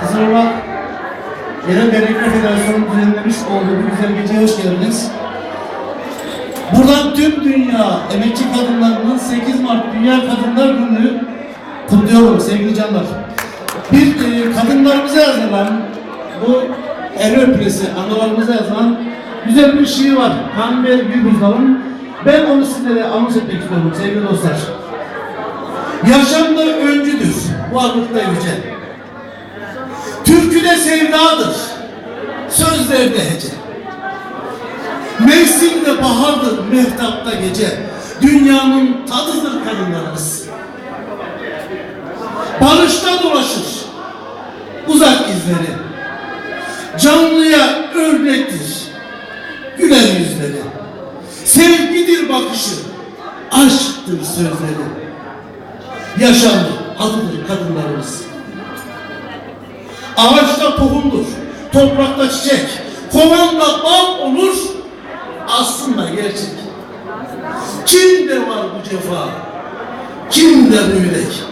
Kızılırmak Yerel Dernekler Federasyonu düzenlemiş olduğu bu güzel geceye hoş geldiniz. Buradan tüm dünya emekçi kadınlarının 8 Mart Dünya Kadınlar Günü kutluyorum sevgili canlar. Bir e, kadınlarımıza yazılan bu el öpülesi analarımıza yazılan güzel bir şiir var. Hande Gülbuzal'ın. Ben onu sizlere anons etmek istiyorum sevgili dostlar. Yaşamda öncüdür, varlıkta yüce. Sevdadır, sözlerde hece. Mevsimde bahardır, mehtapta gece. Dünyanın tadıdır kadınlarımız. Barışta dolaşır, uzak izleri. Canlıya örnektir, güler yüzleri. Sevgidir bakışı, aşktır sözleri. Yaşamdır, adıdır kadınlarımız. Ağaçta tohumdur, toprakta çiçek, kovanda bal olur, aslında gerçek. Kimde var bu cefa, kimde bu yürek?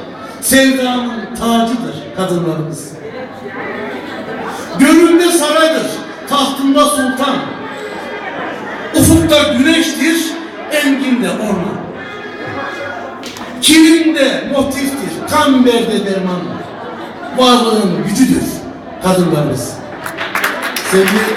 Sevdanın tacıdır kadınlarımız. Gönlünde saraydır, tahtında sultan. Ufukta güneştir, enginde orman. Kilinde motiftir, kamberde derman. Varlığın gücüdür kadınlarımız. Sevgili